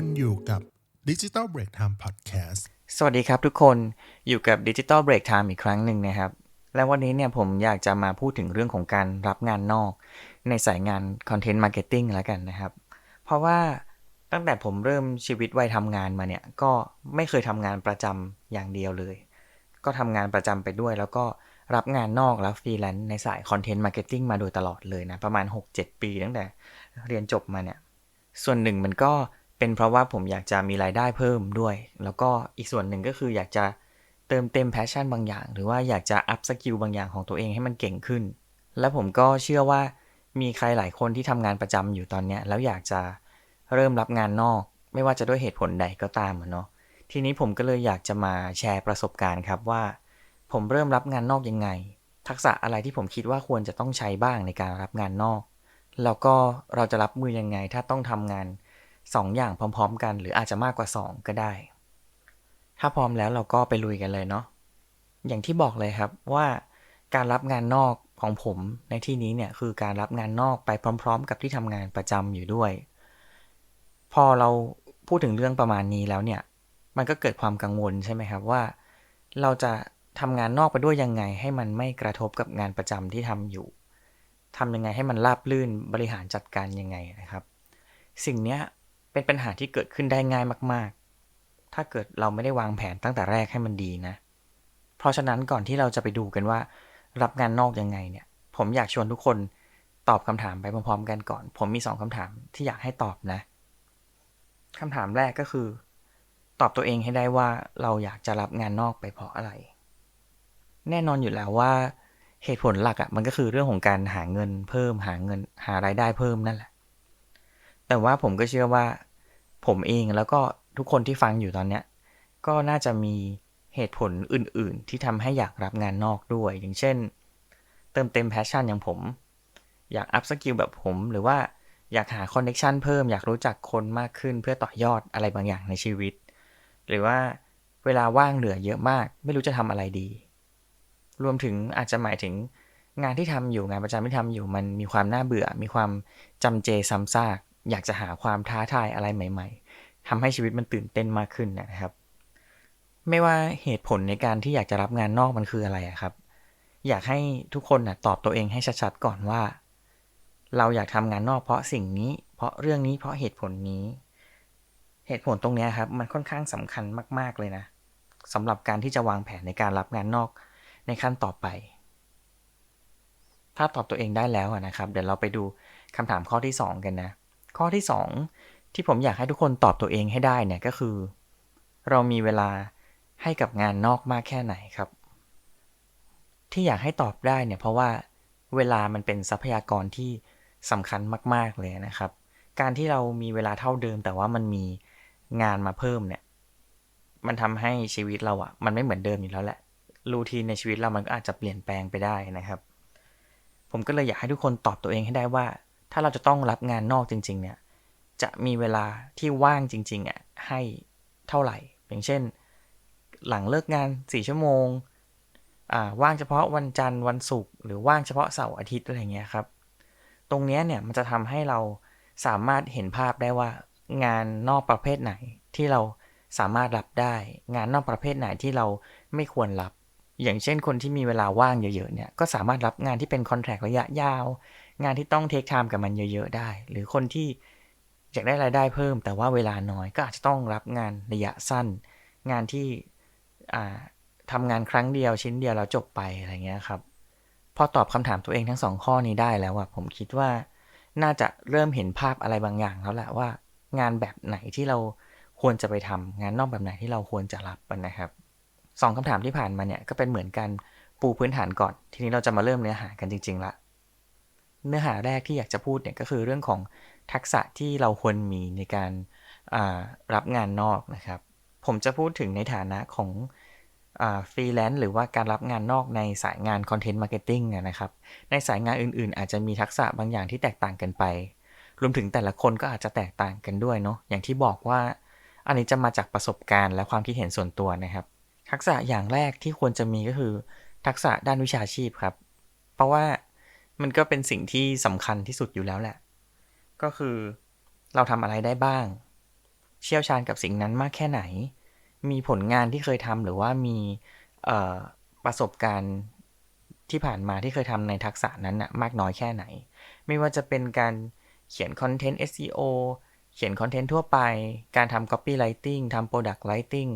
คุณอยู่กับ Digital Break Time Podcast สวัสดีครับทุกคนอยู่กับ Digital Break Time อีกครั้งหนึ่งนะครับ และวันนี้เนี่ยผมอยากจะมาพูดถึงเรื่องของการรับงานนอก ในสายงาน Content Marketing แล้วกันนะครับ เพราะว่าตั้งแต่ผมเริ่มชีวิตวัยทำงานมาเนี่ย ก็ไม่เคยทำงานประจำอย่างเดียวเลย ก็ทำงานประจำไปด้วย แล้วก็รับงานนอกแล้วฟรีแลนซ์ในสาย Content Marketing มาโดยตลอดเลยนะ ประมาณ 6-7 ปีตั้งแต่เรียนจบมาเนี่ย ส่วนหนึ่งมันก็ เป็นเพราะว่าผมอยากจะมีรายได้เพิ่มด้วย แล้วก็อีกส่วนหนึ่งก็คืออยากจะเติมเต็มแพชชั่นบางอย่าง หรือว่าอยากจะอัพสกิลบางอย่างของตัวเองให้มันเก่งขึ้น และผมก็เชื่อว่ามีใครหลายคนที่ทำงานประจำอยู่ตอนนี้แล้วอยากจะเริ่มรับงานนอก ไม่ว่าจะด้วยเหตุผลใดก็ตามเนาะทีนี้ผมก็เลยอยากจะมาแชร์ประสบการณ์ครับว่า ผมเริ่มรับงานนอกยังไง ทักษะอะไรที่ผมคิดว่าควรจะต้องใช้บ้างในการรับงานนอก แล้วก็เราจะรับมือยังไงถ้าต้องทำงาน 2อย่างพร้อม ๆ กัน หรืออาจจะมากกว่า 2 ก็ได้ ถ้าพร้อมแล้วเราก็ไปลุยกันเลยเนาะอย่างที่บอกเลยครับว่าการรับงานนอกของผมในที่นี้เนี่ยคือการรับงานนอกไปพร้อม ๆ กับที่ทำงานประจำอยู่ด้วย พอเราพูดถึงเรื่องประมาณนี้แล้วเนี่ย มันก็เกิดความกังวลใช่ไหมครับว่า เราจะทำงานนอกไปด้วยยังไง ให้มันไม่กระทบกับงานประจำที่ทำอยู่ทำยังไงให้มันราบลื่นบริหารจัดการยังไงนะครับ สิ่งนี้ เป็นปัญหาที่เกิดขึ้นได้ง่ายมาก ๆ ถ้าเกิดเราไม่ได้วางแผนตั้งแต่แรกให้มันดีนะ เพราะฉะนั้นก่อนที่เราจะไปดูกันว่า รับงานนอกยังไงเนี่ย ผมอยากชวนทุกคนตอบคำถามไปพร้อมๆกันก่อน ผมมี2คำถามที่อยากให้ตอบนะคำถามแรกก็คือ ตอบตัวเองให้ได้ว่าเราอยากจะรับงานนอกไปเพราะอะไร แน่นอนอยู่แล้วว่า เหตุผลหลักอะ่ะมันก็คือเรื่องของการหาเงินเพิ่มหาเงินหารายได้เพิ่มนั่นแหละ แต่ว่าผมก็เชื่อว่า ผมเองแล้วก็ทุกคนที่ฟังอยู่ตอนเนี้ยก็น่าจะมีเหตุผลอื่น ๆ ที่ทำให้อยากรับงานนอกด้วย อย่างเช่น เติมเต็มแพชชั่นอย่างผม อยากอัพสกิลแบบผมหรือว่าอยากหาคอนเน็ชันเพิ่มอยากรู้จักคนมากขึ้นเพื่อต่อยอดอะไรบางอย่างในชีวิต หรือว่าเวลาว่างเหลือเยอะมาก ไม่รู้จะทำอะไรดี รวมถึงอาจจะหมายถึงงานที่ทำอยู่งานประจำที่ทำอยู่มันมีความน่าเบื่อ มีความจำเจซ้ำซาก อยากจะหาความท้าทายอะไรใหม่ ๆทำให้ชีวิตมันตื่นเต้นมากขึ้นนะครับ ไม่ว่าเหตุผลในการที่อยากจะรับงานนอกมันคืออะไรครับ อยากให้ทุกคนนะตอบตัวเองให้ชัดๆก่อนว่า เราอยากทำงานนอกเพราะสิ่งนี้ เพราะเรื่องนี้เพราะเหตุผลนี้ เหตุผลตรงนี้ครับ มันค่อนข้างสำคัญมาก ๆเลยนะสำหรับการที่จะวางแผนในการรับงานนอกในขั้นต่อไป ถ้าตอบตัวเองได้แล้วนะครับ เดี๋ยวเราไปดูคำถามข้อที่ 2 กันนะ ข้อที่ 2 ที่ผมอยากให้ทุกคนตอบตัวเองให้ได้เนี่ยก็คือ เรามีเวลาให้กับงานนอกมากแค่ไหนครับ ที่อยากให้ตอบได้เนี่ยเพราะว่าเวลามันเป็นทรัพยากรที่สำคัญมาก ๆ เลยนะครับ การที่เรามีเวลาเท่าเดิม แต่ว่ามันมีงานมาเพิ่มเนี่ย มันทำให้ชีวิตเราอะ่ะมันไม่เหมือนเดิมอยู่แล้วแหละ รูทีนในชีวิตเรามันก็อาจจะเปลี่ยนแปลงไปได้นะครับ ผมก็เลยอยากให้ทุกคนตอบตัวเองให้ได้ว่า ถ้าเราจะต้องรับงานนอกจริง ๆ เนี่ย จะมีเวลาที่ว่างจริงๆอะให้เท่าไหร่ อย่างเช่น หลังเลิกงานสี่ชั่วโมงอ่าว่างเฉพาะวันจันทร์วันศุกร์หรือว่างเฉพาะเสาร์อาทิตย์อะไรเงี้ยครับ ตรงนี้เนี่ยมันจะทำให้เราสามารถเห็นภาพได้ว่างานนอกประเภทไหนที่เราสามารถรับได้ งานนอกประเภทไหนที่เราไม่ควรรับ อย่างเช่นคนที่มีเวลาว่างเยอะๆเนี่ยก็สามารถรับงานที่เป็นคอนแทคระยะยาว งานที่ต้องเทคไทม์กับมันเยอะๆได้ หรือคนที่อยากได้รายได้เพิ่ม แต่ว่าเวลาน้อยก็อาจจะต้องรับงานระยะสั้น งานที่ทำงานครั้งเดียวชิ้นเดียวแล้วจบไปอะไรเงี้ยครับพอตอบคำถามตัวเองทั้งสองข้อนี้ได้แล้วอะผมคิดว่าน่าจะเริ่มเห็นภาพอะไรบางอย่างแล้วแหละว่า งานแบบไหนที่เราควรจะไปทำงานนอกแบบไหนที่เราควรจะรับนะครับสองคำถามที่ผ่านมาเนี่ยก็เป็นเหมือนกันปูพื้นฐานก่อน ทีนี้เราจะมาเริ่มเนื้อหากันจริงๆละ เนื้อหาแรกที่อยากจะพูดเนี่ยก็คือเรื่องของทักษะที่เราควรมีในการรับงานนอกนะครับ ผมจะพูดถึงในฐานะของฟรีแลนซ์หรือว่าการรับงานนอกในสายงานคอนเทนต์มาร์เก็ตติ้งนะครับ ในสายงานอื่นๆ อาจจะมีทักษะบางอย่างที่แตกต่างกันไป รวมถึงแต่ละคนก็อาจจะแตกต่างกันด้วยเนาะอย่างที่บอกว่า อันนี้จะมาจากประสบการณ์และความคิดเห็นส่วนตัวนะครับ ทักษะอย่างแรกที่ควรจะมีก็คือ ทักษะด้านวิชาชีพครับ เพราะว่า มันก็เป็นสิ่งที่สำคัญที่สุดอยู่แล้วแหละ ก็คือเราทำอะไรได้บ้าง เชี่ยวชาญกับสิ่งนั้นมากแค่ไหน มีผลงานที่เคยทำหรือว่ามีประสบการณ์ที่ผ่านมาที่เคยทำในทักษะนั้นนะมากน้อยแค่ไหน ไม่ว่าจะเป็นการเขียนคอนเทนต์ SEO เขียนคอนเทนต์ทั่วไป การทำ copywriting ทำ product writing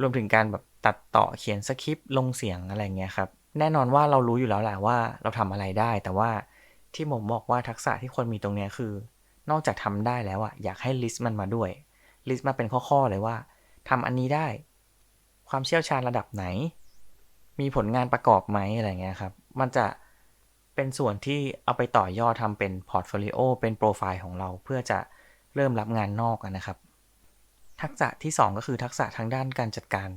รวมถึงการแบบตัดต่อเขียนสคริปต์ลงเสียงอะไรเงี้ยครับ แน่นอนว่าเรารู้อยู่แล้วแหละว่าเราทำอะไรได้ แต่ว่าที่ผมบอกว่าทักษะที่คนมีตรงนี้คือ นอกจากทำได้แล้วอะอยากให้ลิสต์มันมาด้วยลิสต์มาเป็นข้อๆเลยว่าทำอันนี้ได้ ความเชี่ยวชาญระดับไหน มีผลงานประกอบไหมอะไรเงี้ยครับ มันจะเป็นส่วนที่เอาไปต่อยอดทำเป็นพอร์ตโฟลิโอเป็นโปรไฟล์ของเราเพื่อจะเริ่มรับงานนอกนะครับ ทักษะที่ 2 ก็คือทักษะทางด้านการจัดการ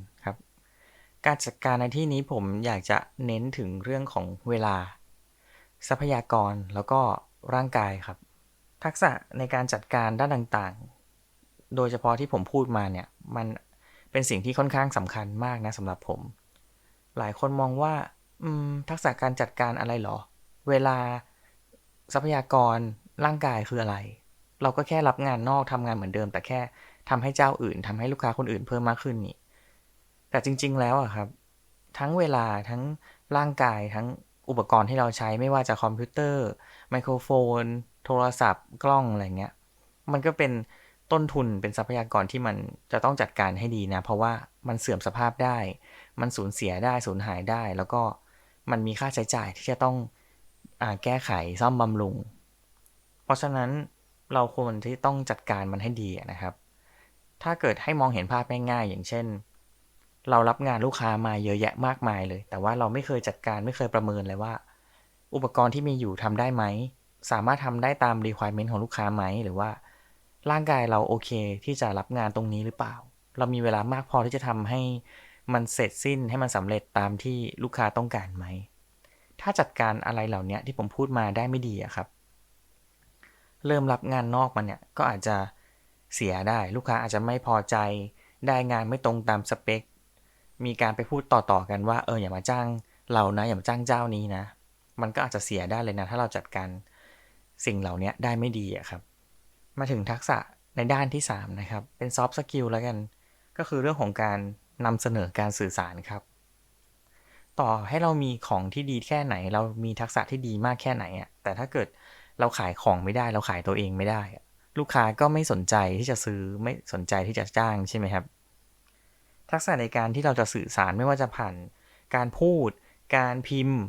การจัดการในที่นี้ผมอยากจะเน้นถึงเรื่องของเวลา ทรัพยากรแล้วก็ร่างกายครับ ทักษะในการจัดการด้านต่างๆ โดยเฉพาะที่ผมพูดมาเนี่ย มันเป็นสิ่งที่ค่อนข้างสำคัญมากนะสำหรับผม หลายคนมองว่าทักษะการจัดการอะไรหรอ เวลาทรัพยากรร่างกายคืออะไร เราก็แค่รับงานนอกทำงานเหมือนเดิม แต่แค่ทำให้เจ้าอื่นทำให้ลูกค้าคนอื่นเพิ่มมากขึ้นนี่ แต่จริง ๆ แล้วอะครับ ทั้งเวลาทั้งร่างกายทั้งอุปกรณ์ที่เราใช้ไม่ว่าจะคอมพิวเตอร์ ไมโครโฟน โทรศัพท์ กล้องอะไรเงี้ย มันก็เป็นต้นทุนเป็นทรัพยากรที่มันจะต้องจัดการให้ดีนะ เพราะว่ามันเสื่อมสภาพได้ มันสูญเสียได้สูญหายได้ แล้วก็มันมีค่าใช้จ่ายที่จะต้องอแก้ไขซ่อมบำรุง เพราะฉะนั้นเราควรที่ต้องจัดการมันให้ดีนะครับ ถ้าเกิดให้มองเห็นภาพง่ายๆอย่างเช่น เรารับงานลูกค้ามาเยอะแยะมากมายเลย แต่ว่าเราไม่เคยจัดการไม่เคยประเมินเลยว่า อุปกรณ์ที่มีอยู่ทำได้ไหม สามารถทำได้ตาม requirement ของลูกค้าไหม หรือว่า ร่างกายเราโอเคที่จะรับงานตรงนี้หรือเปล่า เรามีเวลามากพอที่จะทำให้มันเสร็จสิ้นให้มันสำเร็จตามที่ลูกค้าต้องการไหม ถ้าจัดการอะไรเหล่านี้ที่ผมพูดมาได้ไม่ดีอะครับ เริ่มรับงานนอกมาเนี่ยก็อาจจะเสียได้ ลูกค้าอาจจะไม่พอใจ ได้งานไม่ตรงตามสเปค มีการไปพูดต่อๆกันว่าเอออย่ามาจ้างเรานะอย่ามาจ้างเจ้านี้นะ มันก็อาจจะเสียได้เลยนะ ถ้าเราจัดการสิ่งเหล่านี้ได้ไม่ดีอะครับ มาถึงทักษะในด้านที่ 3 นะครับ เป็นซอฟต์สกิลแล้วกัน ก็คือเรื่องของการนำเสนอการสื่อสารครับ ต่อให้เรามีของที่ดีแค่ไหน เรามีทักษะที่ดีมากแค่ไหนอะแต่ถ้าเกิดเราขายของไม่ได้เราขายตัวเองไม่ได้ ลูกค้าก็ไม่สนใจที่จะซื้อไม่สนใจที่จะจ้างใช่ไหมครับ ทักษะในการที่เราจะสื่อสารไม่ว่าจะผ่านการพูด การพิมพ์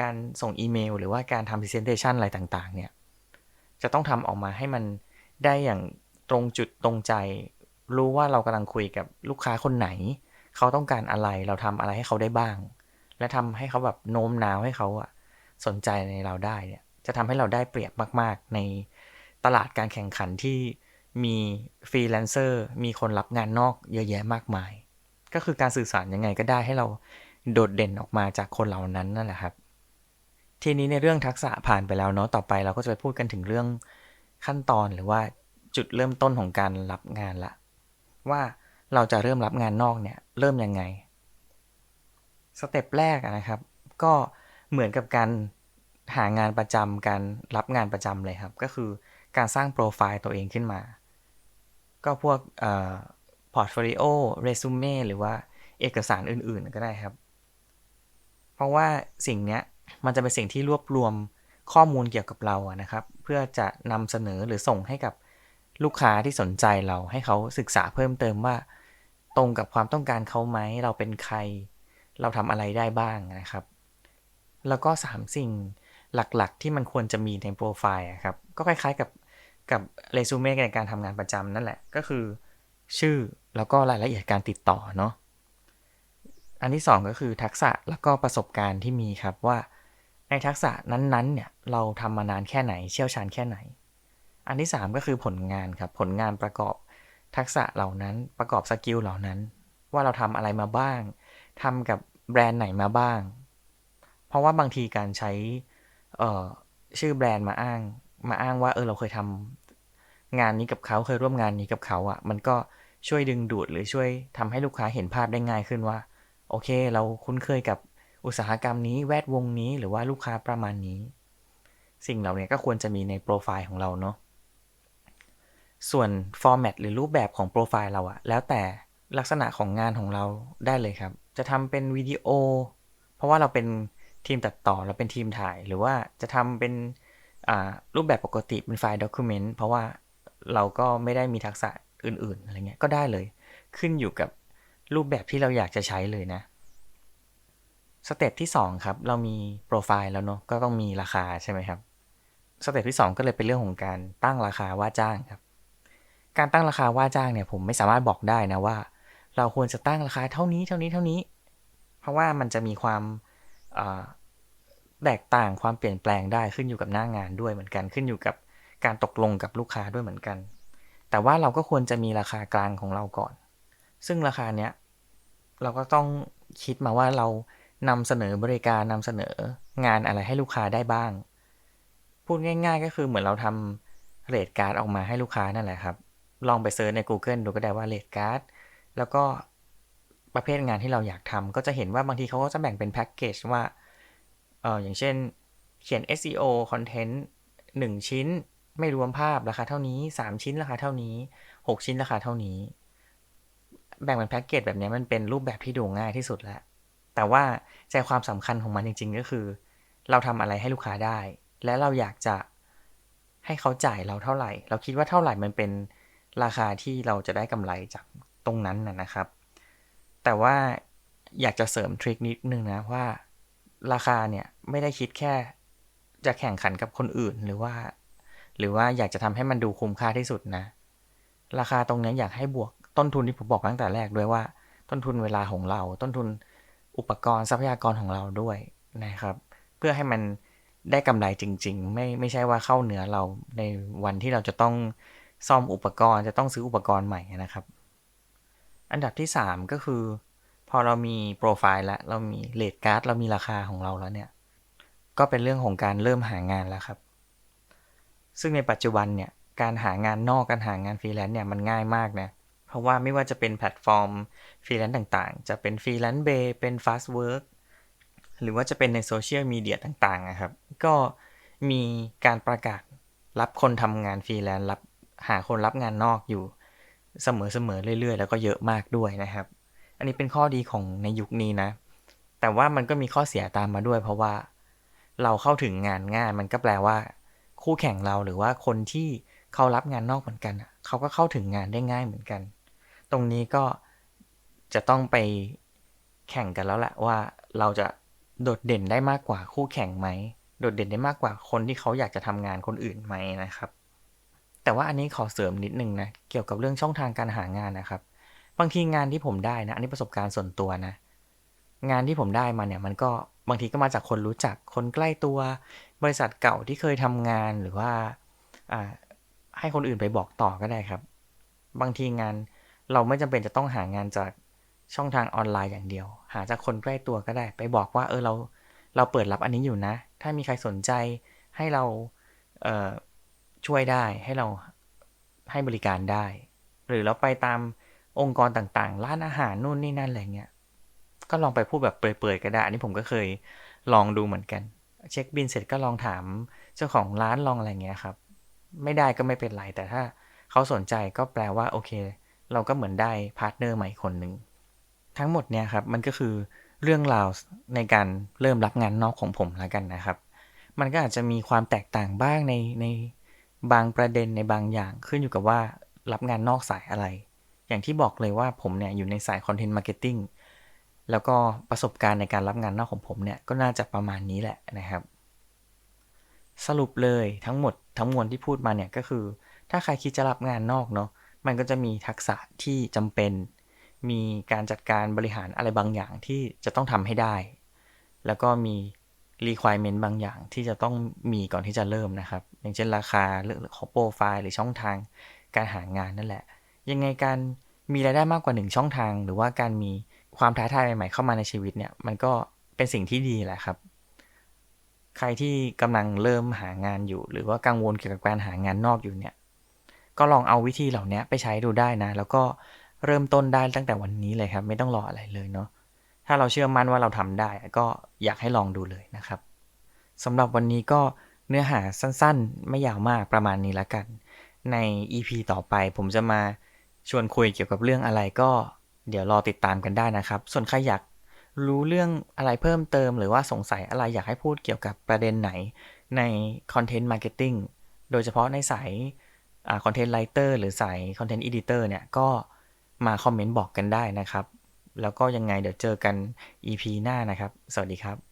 การส่งอีเมล หรือว่าการทำ presentation อะไรต่างๆ เนี่ย จะต้องทำออกมาให้มันได้อย่างตรงจุดตรงใจ รู้ว่าเรากำลังคุยกับลูกค้าคนไหน เขาต้องการอะไรเราทำอะไรให้เขาได้บ้าง และทำให้เขาแบบโน้มน้าวให้เขาอะสนใจในเราได้เนี่ยจะทำให้เราได้เปรียบมาก ๆ ในตลาดการแข่งขันที่มีฟรีแลนเซอร์ มีคนรับงานนอกเยอะแยะมากมาย ก็คือการสื่อสารยังไงก็ได้ให้เราโดดเด่นออกมาจากคนเหล่านั้นนั่นแหละครับ ทีนี้ในเรื่องทักษะผ่านไปแล้วเนาะต่อไปเราก็จะไปพูดกันถึงเรื่องขั้นตอนหรือว่าจุดเริ่มต้นของการรับงานละว่าเราจะเริ่มรับงานนอกเนี่ยเริ่มยังไงสเต็ปแรกนะครับ ก็เหมือนกับการหางานประจำการรับงานประจำเลยครับ ก็คือการสร้างโปรไฟล์ตัวเองขึ้นมา ก็พวก อร์ตโฟลิโอเรซูเม่หรือว่าเอกสารอื่นๆก็ได้ครับ เพราะว่าสิ่งนี้มันจะเป็นสิ่งที่รวบรวมข้อมูลเกี่ยวกับเราอะนะครับ เพื่อจะนำเสนอหรือส่งให้กับลูกค้าที่สนใจเราให้เขาศึกษาเพิ่มเติมว่า ตรงกับความต้องการเขาไหม เราเป็นใคร เราทำอะไรได้บ้างนะครับ แล้วก็ 3 สิ่งหลักๆ ที่มันควรจะมีในโปรไฟล์ครับ ก็คล้ายๆกับกับเรซูเม่ในการทำงานประจำนั่นแหละ ก็คือ ชื่อ แล้วก็รายละเอียดการติดต่อเนาะอันที่ 2 ก็คือทักษะแล้วก็ประสบการณ์ที่มีครับว่าในทักษะนั้นๆเนี่ยเราทำมานานแค่ไหนเชี่ยวชาญแค่ไหน อันที่ 3 ก็คือผลงานครับผลงานประกอบทักษะเหล่านั้นประกอบสกิลเหล่านั้น ว่าเราทำอะไรมาบ้างทำกับแบรนด์ไหนมาบ้าง เพราะว่าบางทีการใช้เอ่อชื่อแบรนด์มาอ้าง มาอ้างว่าเออเราเคยทำงานนี้กับเขาเคยร่วมงานนี้กับเขาอะ่ะมันก็ ช่วยดึงดูดหรือช่วยทำให้ลูกค้าเห็นภาพได้ง่ายขึ้นว่า โอเค เราคุ้นเคยกับอุตสาหกรรมนี้แวดวงนี้หรือว่าลูกค้าประมาณนี้ สิ่งเหล่านี้ก็ควรจะมีในโปรไฟล์ของเราเนาะส่วนฟอร์แมตหรือรูปแบบของโปรไฟล์เราอะแล้วแต่ลักษณะของงานของเราได้เลยครับ จะทำเป็นวิดีโอ เพราะว่าเราเป็นทีมตัดต่อเราเป็นทีมถ่าย หรือว่าจะทำเป็นรูปแบบปกติเป็นไฟล์ด็อกิเมนต์เพราะว่าเราก็ไม่ได้มีทักษะ อื่นๆอะไรเงี้ยก็ได้เลย ขึ้นอยู่กับรูปแบบที่เราอยากจะใช้เลยนะสเต็ปที่2ครับเรามีโปรไฟล์แล้วเนาะก็ต้องมีราคาใช่ไหมครับสเต็ปที่ 2 ก็เลยเป็นเรื่องของการตั้งราคาว่าจ้างครับ การตั้งราคาว่าจ้างเนี่ยผมไม่สามารถบอกได้นะว่า เราควรจะตั้งราคาเท่านี้เท่านี้เท่านี้ เพราะว่ามันจะมีความแตกต่างความเปลี่ยนแปลงได้ขึ้นอยู่กับหน้างานด้วยเหมือนกัน ขึ้นอยู่กับการตกลงกับลูกค้าด้วยเหมือนกัน แต่ว่าเราก็ควรจะมีราคากลางของเราก่อน ซึ่งราคาเนี้ยเราก็ต้องคิดมาว่าเรานำเสนอบริการนำเสนองานอะไรให้ลูกค้าได้บ้าง พูดง่าย ๆ ก็คือเหมือนเราทำเรทการ์ดออกมาให้ลูกค้านั่นแหละครับ ลองไปเซิร์ชใน Google ดูก็ได้ว่าเรทการ์ดแล้วก็ประเภทงานที่เราอยากทำก็จะเห็นว่าบางทีเขาก็จะแบ่งเป็นแพ็กเกจว่าเอออย่างเช่นเขียน SEO คอนเทนต์1ชิ้น ไม่รวมภาพราคาเท่านี้ 3 ชิ้นราคาเท่านี้ 6 ชิ้นราคาเท่านี้ แบ่งเป็นแพ็กเกจแบบนี้มันเป็นรูปแบบที่ดูง่ายที่สุดแล้ว แต่ว่าใจความสำคัญของมันจริง ๆ ก็คือ เราทำอะไรให้ลูกค้าได้ และเราอยากจะให้เขาจ่ายเราเท่าไหร่ เราคิดว่าเท่าไหร่มันเป็นราคาที่เราจะได้กำไรจากตรงนั้นนะครับ แต่ว่าอยากจะเสริมทริคนิดนึงนะว่าราคาเนี่ยไม่ได้คิดแค่จะแข่งขันกับคนอื่นหรือว่า หรือว่าอยากจะทำให้มันดูคุ้มค่าที่สุดนะ ราคาตรงนี้อยากให้บวกต้นทุนที่ผมบอกตั้งแต่แรกด้วยว่า ต้นทุนเวลาของเรา ต้นทุนอุปกรณ์ทรัพยากรของเราด้วยนะครับ เพื่อให้มันได้กำไรจริง ๆ ไม่ไม่ใช่ว่าเข้าเหนือเราในวันที่เราจะต้องซ่อมอุปกรณ์จะต้องซื้ออุปกรณ์ใหม่นะครับ อันดับที่ 3 ก็คือ พอเรามีโปรไฟล์แล้วเรามีเลทการ์ดเรามีราคาของเราแล้วเนี่ย ก็เป็นเรื่องของการเริ่มหางานแล้วครับ ซึ่งในปัจจุบันเนี่ยการหางานนอกการหางานฟรีแลนซ์เนี่ยมันง่ายมากนะเพราะว่าไม่ว่าจะเป็นแพลตฟอร์มฟรีแลนซ์ต่างๆ จะเป็นฟรีแลนซ์เบย์เป็นฟาสต์เวิร์กหรือว่าจะเป็นในโซเชียลมีเดียต่างๆนะครับ ก็มีการประกาศรับคนทำงานฟรีแลนซ์รับหาคนรับงานนอกอยู่เสมอๆเรื่อย ๆ แล้วก็เยอะมากด้วยนะครับ อันนี้เป็นข้อดีของในยุคนี้นะ แต่ว่ามันก็มีข้อเสียตามมาด้วย เพราะว่าเราเข้าถึงงานง่ายมันก็แปลว่า คู่แข่งเราหรือว่าคนที่เขารับงานนอกเหมือนกันเขาก็เข้าถึงงานได้ง่ายเหมือนกัน ตรงนี้ก็จะต้องไปแข่งกันแล้วแหละว่าเราจะโดดเด่นได้มากกว่าคู่แข่งไหมโดดเด่นได้มากกว่าคนที่เขาอยากจะทำงานคนอื่นไหมนะครับ แต่ว่าอันนี้ขอเสริมนิดนึงนะเกี่ยวกับเรื่องช่องทางการหางานนะครับ บางทีงานที่ผมได้นะอันนี้ประสบการณ์ส่วนตัวนะ งานที่ผมได้มาเนี่ยมันก็ บางทีก็มาจากคนรู้จักคนใกล้ตัว บริษัทเก่าที่เคยทำงานหรือว่าให้คนอื่นไปบอกต่อก็ได้ครับ บางทีงานเราไม่จำเป็นจะต้องหางานจากช่องทางออนไลน์อย่างเดียว หาจากคนใกล้ตัวก็ได้ ไปบอกว่าเออเราเราเปิดรับอันนี้อยู่นะ ถ้ามีใครสนใจให้เราเช่วยได้ให้เราให้บริการได้ หรือเราไปตามองค์กรต่างๆ ร้านอาหารนู่นนี่นั่นอะไรเงี้ย ก็ลองไปพูดแบบเปื่อยๆก็ได้ อันนี้ผมก็เคยลองดูเหมือนกัน เช็คบินเสร็จก็ลองถามเจ้าของร้านลองอะไรเงี้ยครับ ไม่ได้ก็ไม่เป็นไร แต่ถ้าเขาสนใจก็แปลว่าโอเค เราก็เหมือนได้พาร์ทเนอร์ใหม่คนหนึ่งทั้งหมดเนี่ยครับมันก็คือเรื่องราวในการเริ่มรับงานนอกของผมแล้วกันนะครับ มันก็อาจจะมีความแตกต่างบ้างในในบางประเด็นในบางอย่างขึ้นอยู่กับว่ารับงานนอกสายอะไร อย่างที่บอกเลยว่าผมเนี่ยอยู่ในสายคอนเทนต์มาร์เก็ตติ้ง แล้วก็ประสบการณ์ในการรับงานนอกของผมเนี่ยก็น่าจะประมาณนี้แหละนะครับ สรุปเลยทั้งหมดทั้งมวลที่พูดมาเนี่ยก็คือ ถ้าใครคิดจะรับงานนอกเนาะมันก็จะมีทักษะที่จำเป็น มีการจัดการบริหารอะไรบางอย่างที่จะต้องทำให้ได้ แล้วก็มี requirement บางอย่างที่จะต้องมีก่อนที่จะเริ่มนะครับ อย่างเช่นราคาเรื่องของโปรไฟล์หรือช่องทางการหางานนั่นแหละ ยังไงการมีรายได้มากกว่า 1 ช่องทาง หรือว่าการมี ความท้าทายใหม่ๆเข้ามาในชีวิตเนี่ย มันก็เป็นสิ่งที่ดีแหละครับ ใครที่กำลังเริ่มหางานอยู่ หรือว่ากังวลเกี่ยวกับการหางานนอกอยู่เนี่ย ก็ลองเอาวิธีเหล่านี้ไปใช้ดูได้นะ แล้วก็เริ่มต้นได้ตั้งแต่วันนี้เลยครับ ไม่ต้องรออะไรเลยเนาะถ้าเราเชื่อมั่นว่าเราทำได้ ก็อยากให้ลองดูเลยนะครับสำหรับวันนี้ก็เนื้อหาสั้นๆ ไม่ยาวมากประมาณนี้ล้วกัน ใน EP ต่อไปผมจะมาชวนคุยเกี่ยวกับเรื่องอะไรก็ เดี๋ยวรอติดตามกันได้นะครับ ส่วนใครอยากรู้เรื่องอะไรเพิ่มเติม หรือว่าสงสัยอะไรอยากให้พูดเกี่ยวกับประเด็นไหนในคอนเทนต์มาร์เก็ตติ้งโดยเฉพาะในสายคอนเทนต์ไรเตอร์หรือสายคอนเทนต์อีดิเตอร์เนี่ยก็มาคอมเมนต์บอกกันได้นะครับ แล้วก็ยังไงเดี๋ยวเจอกัน EP หน้านะครับ สวัสดีครับ